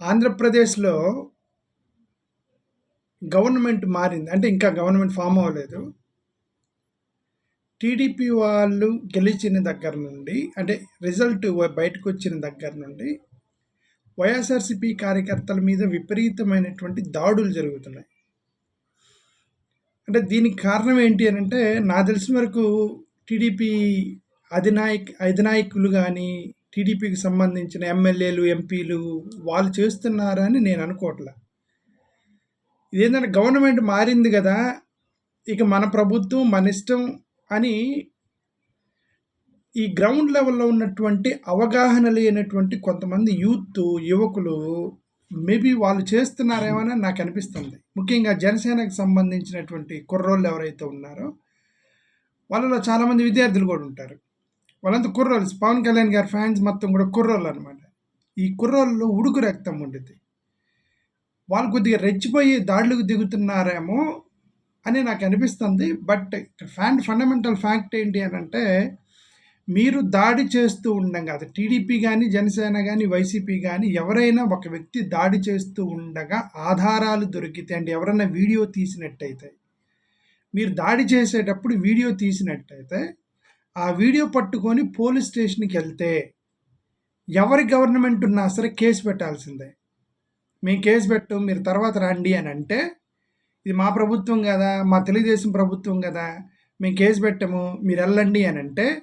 ఆంధ్రప్రదేశ్‌లో గవర్నమెంట్ మారింది. అంటే ఇంకా గవర్నమెంట్ ఫామ్ అవ్వలేదు. టీడీపీ వాళ్ళు గెలిచిన దగ్గర నుండి అంటే రిజల్ట్ బయటకు బయటకొచ్చిన దగ్గర నుండి వైఎస్ఆర్‌సీపీ కార్యకర్తల మీద విపరీతమైనటువంటి దాడులు జరుగుతున్నాయి. అంటే దీనికి కారణం ఏంటి అని అంటే నాకు తెలిసిన వరకు టీడీపీ అధినాయక్ అధినాయకులు కానీ టీడీపీకి సంబంధించిన ఎమ్మెల్యేలు, ఎంపీలు వాళ్ళు చేస్తున్నారని నేను అనుకోవట్లా ఇదేంటంటే గవర్నమెంట్ మారింది కదా ఇక మన ప్రభుత్వం మన ఇష్టం అని ఈ గ్రౌండ్ లెవెల్‌లో ఉన్నటువంటి అవగాహన లేనటువంటి కొంతమంది యూత్, యువకులు మేబీ వాళ్ళు చేస్తున్నారేమని నాకు అనిపిస్తుంది ముఖ్యంగా జనసేనకు సంబంధించినటువంటి కుర్రోళ్ళు ఎవరైతే ఉన్నారో, వాళ్ళలో చాలామంది విద్యార్థులు కూడా ఉంటారు. వాళ్ళంతా కుర్రోళ్ళు. పవన్ కళ్యాణ్ గారి ఫ్యాన్స్ మొత్తం కూడా కుర్రోళ్ళు అనమాట ఈ కుర్రోళ్ళలో ఉడుకు రక్తం ఉండేది వాళ్ళు కొద్దిగా రెచ్చిపోయి దాడులకు దిగుతున్నారేమో అని నాకు అనిపిస్తుంది. బట్ ఫ్యాన్ ఫండమెంటల్ ఫ్యాక్ట్ ఏంటి అని అంటే మీరు దాడి చేస్తూ ఉండగా అది టీడీపీ కానీ జనసేన కానీ వైసీపీ కానీ ఎవరైనా ఒక వ్యక్తి దాడి చేస్తూ ఉండగా ఆధారాలు దొరికితే అండి ఎవరైనా వీడియో తీసినట్టయితే, మీరు దాడి చేసేటప్పుడు వీడియో తీసినట్టయితే, ఆ వీడియో పట్టుకొని పోలీస్ స్టేషన్కి వెళ్తే ఎవరి గవర్నమెంట్ ఉన్నా సరే కేసు పెట్టాల్సిందే. మేము కేసు పెట్టు మీరు తర్వాత రండి అని అంటే ఇది మా ప్రభుత్వం కదా మా తెలుగుదేశం ప్రభుత్వం కదా మేము కేసు పెట్టము. అని అంటే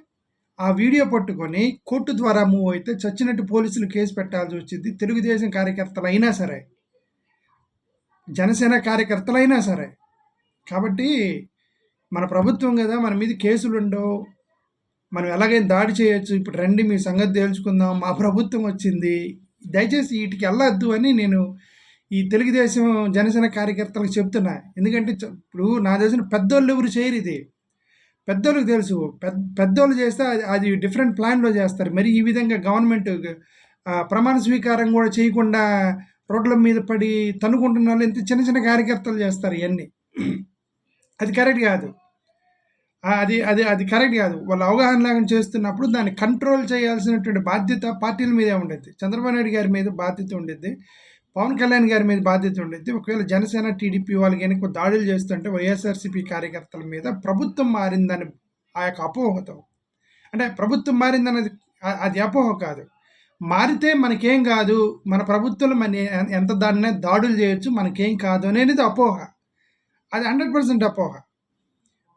ఆ వీడియో పట్టుకొని కోర్టు ద్వారా మూవ్ అయితే చచ్చినట్టు పోలీసులు కేసు పెట్టాల్సి వచ్చింది తెలుగుదేశం కార్యకర్తలైనా సరే. జనసేన కార్యకర్తలైనా సరే. కాబట్టి మన ప్రభుత్వం కదా మన మీద కేసులుండవు. మనం ఎలాగైనా దాడి చేయొచ్చు. ఇప్పుడు రండి మీ సంగతి తేల్చుకుందాం. మా ప్రభుత్వం వచ్చింది. దయచేసి వీటికి వెళ్ళొద్దు అని నేను ఈ తెలుగుదేశం, జనసేన కార్యకర్తలకు చెప్తున్నా. ఎందుకంటే ఇప్పుడు నా తెలిసిన పెద్దోళ్ళు ఎవరు చేయరిది. పెద్దోళ్ళకి తెలుసు. పెద్ద పెద్దోళ్ళు చేస్తే అది అది డిఫరెంట్ ప్లాన్‌లో చేస్తారు. మరి ఈ విధంగా గవర్నమెంట్ ప్రమాణ స్వీకారం కూడా చేయకుండా రోడ్ల మీద పడి తనుకుంటున్న వాళ్ళు ఇంత చిన్న చిన్న కార్యకర్తలు చేస్తారు ఇవన్నీ అది కరెక్ట్ కాదు అది అది అది కరెక్ట్ కాదు వాళ్ళు అవగాహన లాగా చేస్తున్నప్పుడు దాన్ని కంట్రోల్ చేయాల్సినటువంటి బాధ్యత పార్టీల మీదే ఉండేది చంద్రబాబు నాయుడు గారి మీద బాధ్యత ఉండేది పవన్ కళ్యాణ్ గారి మీద బాధ్యత ఉండేది ఒకవేళ జనసేన, టీడీపీ వాళ్ళు గనుక దాడులు చేస్తుంటే వైఎస్ఆర్‌సీపీ కార్యకర్తల మీద ప్రభుత్వం మారిందని ఆ యొక్క అపోహతో అంటే ప్రభుత్వం మారిందన్నది అది అపోహ కాదు. మారితే మనకేం కాదు మన ప్రభుత్వం మన ఎంత దాన్నే దాడులు చేయొచ్చు. మనకేం కాదు అనేది అపోహ. అది 100% అపోహ.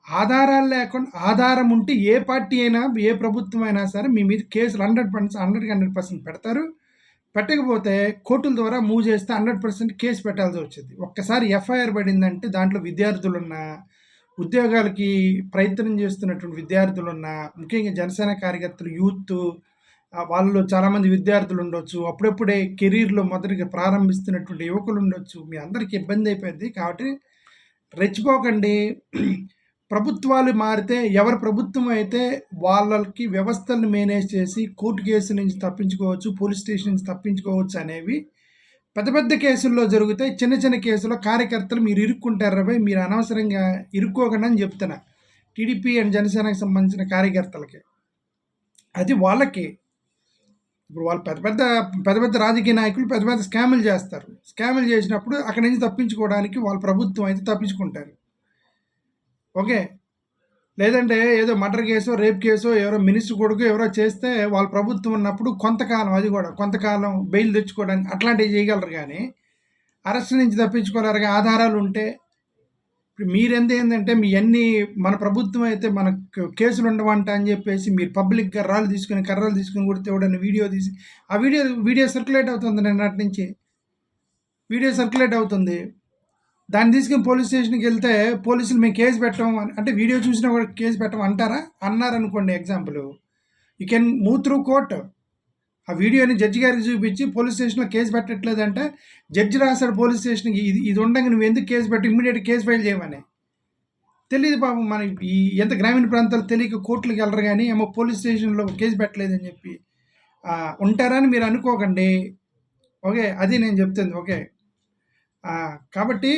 ఆధారాలు లేకుండా ఆధారం ఉంటే ఏ పార్టీ అయినా, ఏ ప్రభుత్వం అయినా సరే మీ మీద కేసులు 100% 100కి 100% పెడతారు. పెట్టకపోతే కోర్టుల ద్వారా మూవ్ చేస్తే 100% కేసు పెట్టాల్సి వచ్చేది ఒక్కసారి ఎఫ్ఐఆర్ పడిందంటే దాంట్లో విద్యార్థులున్నా, ఉద్యోగాలకి ప్రయత్నం చేస్తున్నటువంటి విద్యార్థులున్నా, ముఖ్యంగా జనసేన కార్యకర్తలు, యూత్ వాళ్ళు చాలామంది విద్యార్థులు ఉండొచ్చు అప్పుడప్పుడే కెరీర్‌లో మొదటిగా ప్రారంభిస్తున్నటువంటి యువకులు ఉండొచ్చు మీ అందరికీ ఇబ్బంది అయిపోద్ది. కాబట్టి రెచ్చిపోకండి. ప్రభుత్వాలు మారితే ఎవరి ప్రభుత్వం అయితే వాళ్ళకి వ్యవస్థలను మేనేజ్ చేసి కోర్టు కేసు నుంచి తప్పించుకోవచ్చు. పోలీస్ స్టేషన్ నుంచి తప్పించుకోవచ్చు అనేవి పెద్ద పెద్ద కేసుల్లో జరుగుతాయి. చిన్న చిన్న కేసుల్లో కార్యకర్తలు మీరు ఇరుక్కుంటారు రాబోయ్. మీరు అనవసరంగా ఇరుక్కోకండి అని చెప్తున్నా. టీడీపీ అండ్ జనసేనకి సంబంధించిన కార్యకర్తలకి. అది వాళ్ళకి. ఇప్పుడు వాళ్ళు పెద్ద పెద్ద పెద్ద పెద్ద రాజకీయ నాయకులు పెద్ద పెద్ద స్కాములు చేస్తారు. స్కాములు చేసినప్పుడు అక్కడి నుంచి తప్పించుకోవడానికి వాళ్ళ ప్రభుత్వం అయితే తప్పించుకుంటారు. ఓకే. లేదంటే ఏదో మర్డర్ కేసో, రేప్ కేసో ఎవరో మినిస్టర్ కొడుకు ఎవరో చేస్తే వాళ్ళ ప్రభుత్వం ఉన్నప్పుడు కొంతకాలం అది కూడా కొంతకాలం బెయిల్ తెచ్చుకోవడానికి అట్లాంటివి చేయగలరు కానీ అరెస్ట్ నుంచి తప్పించుకోలేరుగా ఆధారాలు ఉంటే. ఇప్పుడు మీరెందేందంటే మీయన్నీ మన ప్రభుత్వం అయితే మనకు కేసులు ఉండవంట అని చెప్పేసి మీరు పబ్లిక్‌గా రాళ్ళు తీసుకొని, కర్రలు తీసుకొని కొడితే ఎవడని వీడియో తీసి ఆ వీడియో వీడియో సర్క్యులేట్ అవుతుంది నిన్నటి నుంచి. వీడియో సర్క్యులేట్ అవుతుంది. దాన్ని తీసుకుని పోలీస్ స్టేషన్కి వెళ్తే పోలీసులు మేము కేసు పెట్టం అంటే వీడియో చూసినా కూడా కేసు పెట్టం అంటారా? అన్నారనుకోండి example. You can move through court. ఆ వీడియోని జడ్జి గారికి చూపించి పోలీస్ స్టేషన్‌లో కేసు పెట్టట్లేదంటే జడ్జి రాసాడు పోలీస్ స్టేషన్‌కి ఇది ఇది ఉండగా నువ్వు ఎందుకు కేసు పెట్టి ఇమ్మీడియట్ కేసు ఫైల్ చేయమని. తెలియదు పాపం మన ఈ ఎంత గ్రామీణ ప్రాంతాలు తెలియక కోర్టులకు వెళ్ళరు కానీ ఏమో పోలీస్ స్టేషన్‌లో కేసు పెట్టలేదని చెప్పి ఉంటారని మీరు అనుకోకండి. ఓకే. అది నేను చెప్తుంది. ఓకే. కాబట్టి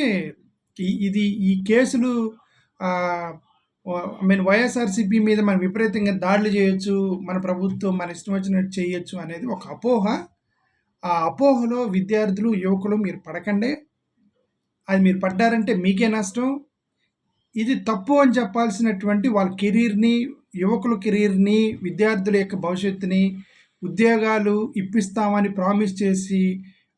ఇది ఈ కేసులు ఐ మీన్ వైఎస్ఆర్‌సీపీ మీద మనం విపరీతంగా దాడులు చేయొచ్చు. మన ప్రభుత్వం మన ఇష్టం వచ్చినట్టు చేయొచ్చు అనేది ఒక అపోహ. ఆ అపోహలో విద్యార్థులు యువకులు మీరు పడకండి అది మీరు పడ్డారంటే మీకే నష్టం ఇది తప్పు అని చెప్పాల్సినటువంటి వాళ్ళ కెరీర్ని యువకుల కెరీర్ని విద్యార్థుల యొక్క భవిష్యత్తుని ఉద్యోగాలు ఇప్పిస్తామని ప్రామిస్ చేసి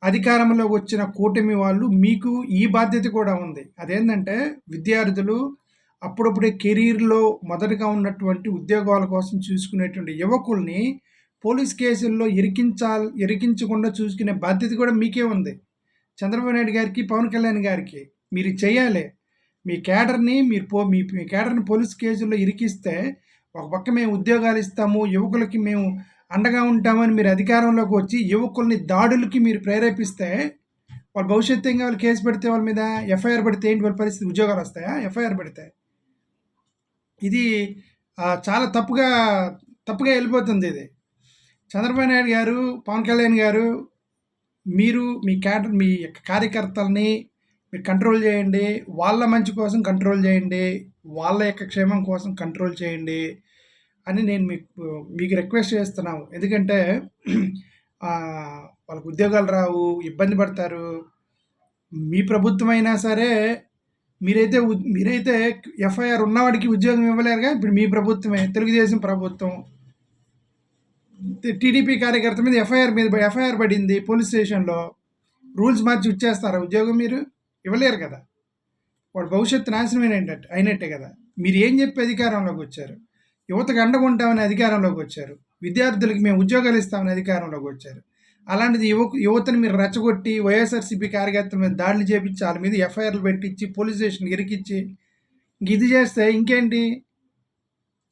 అధికారంలో వచ్చిన కూటమి వాళ్ళు మీకు ఈ బాధ్యత కూడా ఉంది. అదేంటంటే విద్యార్థులు అప్పుడప్పుడే కెరీర్లో మొదటగా ఉన్నటువంటి ఉద్యోగాల కోసం చూసుకునేటువంటి యువకుల్ని పోలీస్ కేసుల్లో ఇరికించాలి ఇరికించకుండా చూసుకునే బాధ్యత కూడా మీకే ఉంది. చంద్రబాబు నాయుడు గారికి పవన్ కళ్యాణ్ గారికి మీరు చేయాలి. మీ కేడర్ని మీరు పో మీ మీ కేడర్ని పోలీస్ కేసుల్లో ఇరికిస్తే ఒక పక్క మేము ఉద్యోగాలు ఇస్తాము యువకులకి మేము అండగా ఉంటామని మీరు అధికారంలోకి వచ్చి యువకుల్ని దాడులకి మీరు ప్రేరేపిస్తే వాళ్ళు భవిష్యత్తు ఇంకా వాళ్ళు కేసు పెడితే వాళ్ళ మీద ఎఫ్ఐఆర్ పెడితే ఏంటి? వాళ్ళ పరిస్థితి ఉద్యోగాలు వస్తాయా? ఎఫ్ఐఆర్ పెడితే. ఇది చాలా తప్పుగా తప్పుగా వెళ్ళిపోతుంది ఇది. చంద్రబాబు నాయుడు గారు పవన్ కళ్యాణ్ గారు మీరు మీ క్యాడర్ మీ యొక్క కార్యకర్తల్ని మీరు కంట్రోల్ చేయండి. వాళ్ళ మంచి కోసం కంట్రోల్ చేయండి. వాళ్ళ యొక్క క్షేమం కోసం కంట్రోల్ చేయండి. అని నేను మీకు మీకు రిక్వెస్ట్ చేస్తున్నాము. ఎందుకంటే వాళ్ళకు ఉద్యోగాలు రావు ఇబ్బంది పడతారు. మీ ప్రభుత్వం అయినా సరే మీరైతే మీరైతే ఎఫ్ఐఆర్ ఉన్నవాడికి ఉద్యోగం ఇవ్వలేరుగా. ఇప్పుడు మీ ప్రభుత్వమే తెలుగుదేశం ప్రభుత్వం. టీడీపీ కార్యకర్త మీద ఎఫ్ఐఆర్ మీద ఎఫ్ఐఆర్ పడింది పోలీస్ స్టేషన్లో. రూల్స్ మార్చి ఇచ్చేస్తారా ఉద్యోగం మీరు? ఇవ్వలేరు కదా. వాడు భవిష్యత్తు నాశనం అయినట్టే కదా. మీరు ఏం చెప్పి అధికారంలోకి వచ్చారు? యువతకు అండగుంటామని అధికారంలోకి వచ్చారు. విద్యార్థులకి మేము ఉద్యోగాలు ఇస్తామని అధికారంలోకి వచ్చారు. అలాంటిది యువకు యువతను మీరు రెచ్చగొట్టి వైఎస్ఆర్సీపీ కార్యకర్తల మీద దాడులు చేపించి వాళ్ళ మీద ఎఫ్ఐఆర్లు పెట్టించి పోలీస్ స్టేషన్ ఇరికిచ్చి ఇది చేస్తే ఇంకేంటి?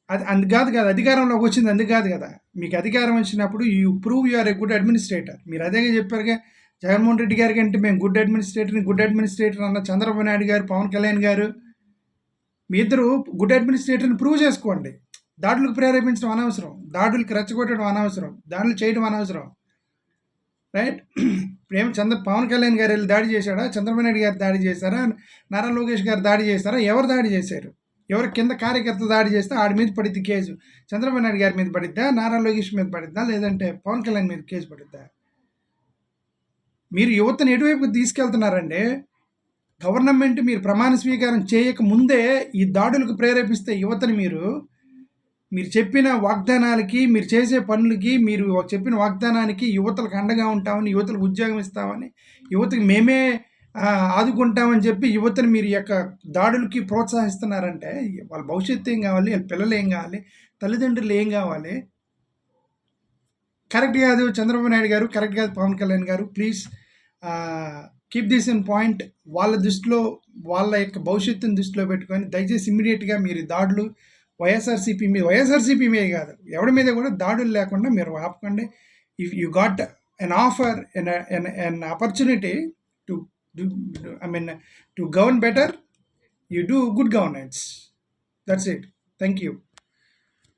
అది అందు కాదు కదా అధికారంలోకి వచ్చింది అందుకు కాదు కదా. మీకు అధికారం వచ్చినప్పుడు you prove you are a good administrator. మీరు అదే చెప్పారుగా జగన్మోహన్ రెడ్డి గారి కంటే మేము గుడ్ అడ్మినిస్ట్రేటర్ని గుడ్ అడ్మినిస్ట్రేటర్ అన్న చంద్రబాబు నాయుడు గారు పవన్ కళ్యాణ్ గారు మీ ఇద్దరు గుడ్ అడ్మినిస్ట్రేటర్ని ప్రూవ్ చేసుకోండి. దాడులకు ప్రేరేపించడం అనవసరం. దాడులకు రెచ్చగొట్టడం అనవసరం. దాడులు చేయడం అనవసరం. రైట్? ప్రేమ చంద్ర పవన్ కళ్యాణ్ గారు వెళ్ళి దాడి చేశాడా? చంద్రబాబు నాయుడు గారు దాడి చేశారా? నారా లోకేష్ గారు దాడి చేశారా? ఎవరు దాడి చేశారు? ఎవరు కింద కార్యకర్త దాడి చేస్తే ఆడి మీద పడిద్ది కేసు? చంద్రబాబు నాయుడు గారి మీద పడిద్దా? నారా లోకేష్ మీద పడిద్దా? లేదంటే పవన్ కళ్యాణ్ మీద కేసు పడిద్దా? మీరు యువతను ఎటువైపు తీసుకెళ్తున్నారండి? గవర్నమెంట్ మీరు ప్రమాణ స్వీకారం చేయక ముందే ఈ దాడులకు ప్రేరేపిస్తే యువతని మీరు మీరు చెప్పిన వాగ్దానాలకి మీరు చేసే పనులకి మీరు చెప్పిన వాగ్దానానికి యువతలకు అండగా ఉంటామని యువతలకు ఉద్యోగం ఇస్తామని యువతకి మేమే ఆదుకుంటామని చెప్పి యువతని మీరు యొక్క దాడులకి ప్రోత్సహిస్తున్నారంటే వాళ్ళ భవిష్యత్తు ఏం కావాలి వాళ్ళ పిల్లలు ఏం కావాలి తల్లిదండ్రులు ఏం కావాలి? కరెక్ట్ కాదు చంద్రబాబు నాయుడు గారు కరెక్ట్ కాదు Pawan Kalyan garu. Please keep this in point. వాళ్ళ దృష్టిలో వాళ్ళ యొక్క భవిష్యత్తుని దృష్టిలో పెట్టుకొని దయచేసి ఇమ్మీడియట్గా మీరు దాడులు వైఎస్ఆర్సీపీ మీద వైఎస్ఆర్సీపీ మీద కాదు. ఎవరి మీద కూడా దాడులు లేకుండా మీరు ఆపకండి. If you got an offer an an opportunity to I mean to govern better you do good governance that's it thank you